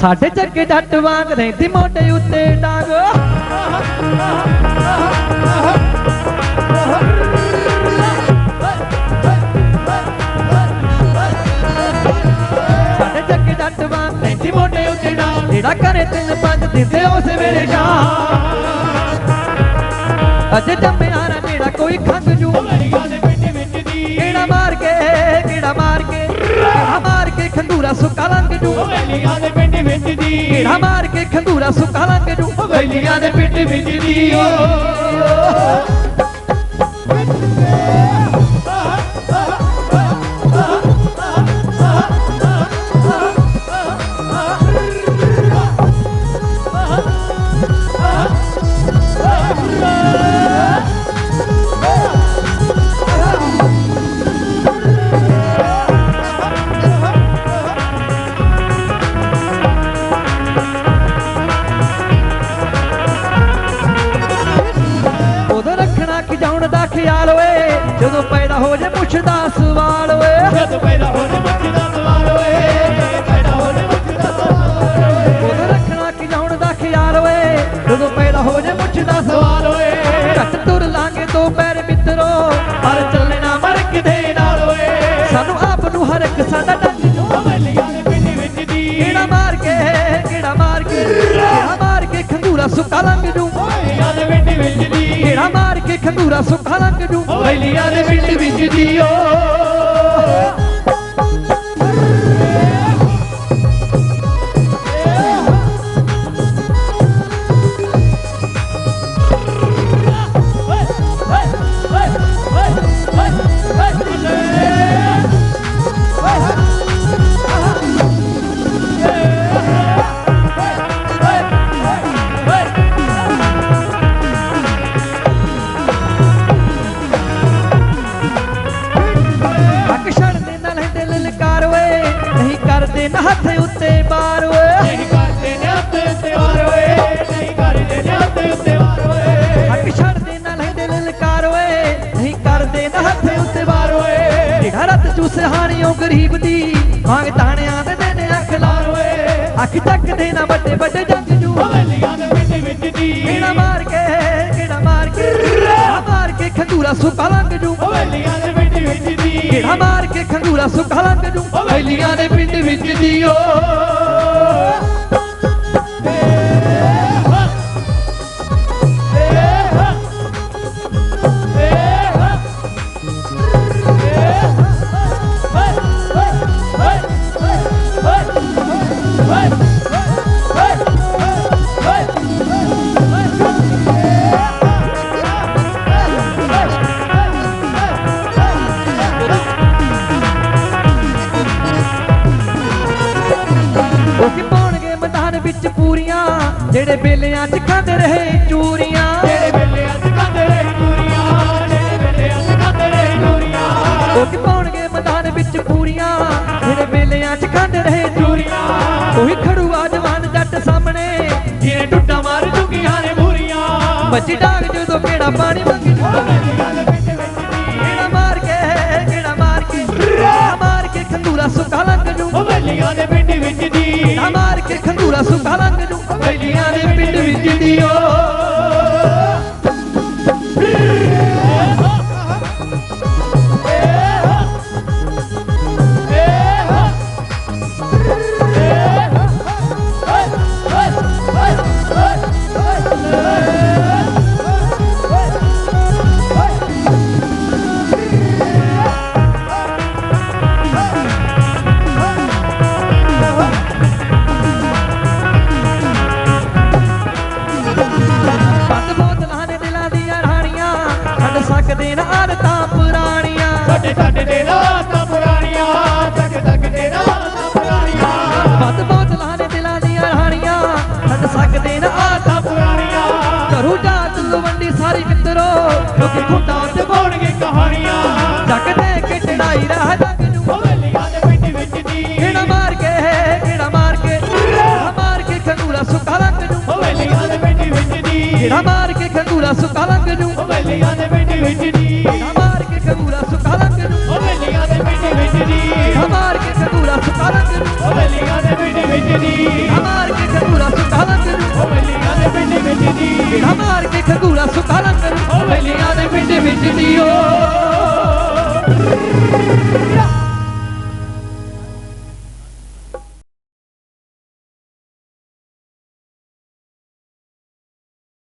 ਸਾਡੇ ਚੱਕੇ ਡੱਟ ਵਾਂਗ ਰਹਿੰਦੀ ਮੋਢੇ ਉੱਤੇ ਡਾਂਗ। ਸਾਡੇ ਚੱਕੇ ਡੱਟ ਵਾਂਗ ਰਹਿੰਦੀ ਮੋਢੇ ਉੱਤੇ ਡਾਂਗ। ਜਿਹੜਾ ਕਰੇ ਤਿੰਨ ਪੰਜ ਦਿੰਦੇ ਉਸ ਵੇਲੇ ਸ਼ਾਮ ਅੱਜ ਜੰਮਿਆ ਨਾ ਜਿਹੜਾ ਕੋਈ ਖੰਗ ਜੂ। ਹਵੇਲੀਆਂ ਕਿਹੜਾ ਮਾਰ ਕੇ, ਕਿਹੜਾ ਮਾਰ ਕੇ, ਕਿਹੜਾ ਮਾਰ ਕੇ ਖੰਦੂਰਾ ਸੁੱਕਾ ਲੰਘ ਜੂ। ਦੇ ਪਿੰਡ ਦੀ ਕਿਹੜਾ ਮਾਰ ਕੇ ਖੰਦੂਰਾ ਸੁੱਕਾ ਲੰਘ ਜੂ। ਹਵੇਲੀਆਂ ਦੇ ਪਿੰਡ ਵਿੱਚ ਦੀ ਓ। ਖਿਆਲ ਓਏ ਜਦੋਂ ਪੈਦਾ ਹੋ ਜੇ ਪੁੱਛਦਾ ਸਵਾਲ ਓਏ। ਜਦ ਪੈਦਾ ਹੋਣੇ ਮੁੱਛ ਦਾ ਸਵਾਲ ਓਏ ਪੈਦਾ ਹੋਣੇ ਮੁੱਛ ਦਾ ਸਵਾਲ ਓਏ। ਉਦੋਂ ਰੱਖਣਾ ਖਿਜਾਉਣ ਦਾ ਖਿਆਲ ਓਏ ਜਦੋਂ ਪੈਦਾ ਹੋ ਜੇ ਪੁੱਛਦਾ ਸਵਾਲ ਓਏ। ਘੱਟ ਤੁਰ ਲਾਂਗੇ ਦੋ ਪੈਰ ਮਿੱਤਰੋ ਪਰ ਚੱਲਣਾ ਮਰਕ ਦੇ ਨਾਲ ਓਏ। ਸਾਨੂੰ ਆਪ ਨੂੰ ਹਰ ਇੱਕ ਸਾਡਾ ਡੰਗ ਜੂ ਹਵੇਲੀਆਂ ਦੇ ਪਿੰਡ ਵਿੱਚ ਦੀ ਕਿਹੜਾ ਮਾਰ ਕੇ ਕਿਹੜਾ ਮਾਰ ਕੇ ਕਿਹੜਾ ਮਾਰ ਕੇ ਖੰਦੂਰਾ ਸੁੱਕਾ ਲੰਘ ਜੂ। ਮਾਰ ਕੇ ਲੰਘ ਜੂ ਹਵੇਲੀਆਂ ਦੇ ਪਿੰਡ ਵਿੱਚ ਦੀ ਚੂਸੇ ਹਾਣੀਓ ਗਰੀਬ ਦੀ। ਮੰਗ ਤਾਣਿਆਂ ਦੇ ਦੇਣੇ ਅੱਖ ਲਾਰ ਓਏ ਅੱਖ ਚੱਕਦੇ ਨਾ ਵੱਡੇ ਵੱਡੇ ਜੰਗ ਜੂ। ਹਵੇਲੀਆਂ ਦੇ ਪਿੰਡ ਵਿੱਚ ਦੀ। ਕਿਹੜਾ ਮਾਰ ਕੇ ਕਿਹੜਾ ਮਾਰ ਕੇ ਮਾਰ ਕੇ ਖੰਦੂਰਾ ਸੁੱਕਾ ਲੰਘ ਜੂ। ਹਵੇਲੀਆਂ ਦੇ ਪਿੰਡ ਵਿੱਚ ਦੀ। ਕਿਹੜਾ ਮਾਰ ਕੇ ਖੰਦੂਰਾ ਸੁੱਕਾ ਲੰਘ ਜੂ। ਹਵੇਲੀਆਂ ਦੇ ਪਿੰਡ ਵਿੱਚ ਦੀ ਓ ਵਿੱਚ ਪੂਰੀਆਂ ਜਿਹੜੇ ਬੇਲਿਆਂ 'ਚ ਖਾਂਦੇ ਰਹੇ ਚੂਰੀਆਂ। ਜਿਹੜੇ ਵੇਲੇ ਅੱਜ ਖਾਂਦੇ ਰਹੇ ਚੂਰੀਆਂ ਜਿਹੜੇ ਵੇਲੇ ਅੱਜ ਖਾਂਦੇ ਰਹੇ ਚੂਰੀਆਂ। ਉਹ ਕਿ ਪਾਉਣਗੇ ਮੈਦਾਨ ਵਿੱਚ ਪੂਰੀਆਂ ਜਿਹੜੇ ਬੇਲਿਆਂ 'ਚ ਖਾਂਦੇ ਰਹੇ ਚੂਰੀਆਂ। ਉਹੀ ਖੜੂਆ ਜਵਾਨ ਜੱਟ ਸਾਹਮਣੇ ਜਿਹਨੇ ਟੁੱਟਾ ਮਾਰ ਚੁੱਕੀਆਂ ਨੇ ਮੂਰੀਆਂ ਬੱਚੀ ਡਾਗ ਜਦੋਂ ਕਿਹੜਾ ਪਾਣੀ ਕੇ ਖੰਦੂਰਾ ਸੁੱਕਾ ਲੰਘ ਦੇ ਪਿੰਡ ਵਿੱਚ ਦੀ ਓ ਬੋਣਗੇ ਕਹਾਣੀਆਂ ਜੱਗ ਦੇ ਕੇ ਚੜਾਈ ਰਾਹ ਜੱਗ ਨੂੰ। ਹਵੇਲੀਆਂ ਦੇ ਪਿੰਡ ਵਿੱਚ ਦੀ ਕਿਹੜਾ ਮਾਰ ਕੇ ਕਿਹੜਾ ਮਾਰ ਕੇ ਮਾਰ ਕੇ ਖੰਗੂਰਾ ਸੁੱਕਾ ਲੰਗ ਨੂੰ। ਹਵੇਲੀਆਂ ਦੇ ਪਿੰਡ ਵਿੱਚ ਦੀ। ਕਿਹੜਾ ਮਾਰ ਕੇ ਖੰਗੂਰਾ ਸੁੱਕਾ ਲੰਗ ਨੂੰ। ਹਵੇਲੀਆਂ ਦੇ ਪਿੰਡ ਵਿੱਚ ਦੀ। Yeah.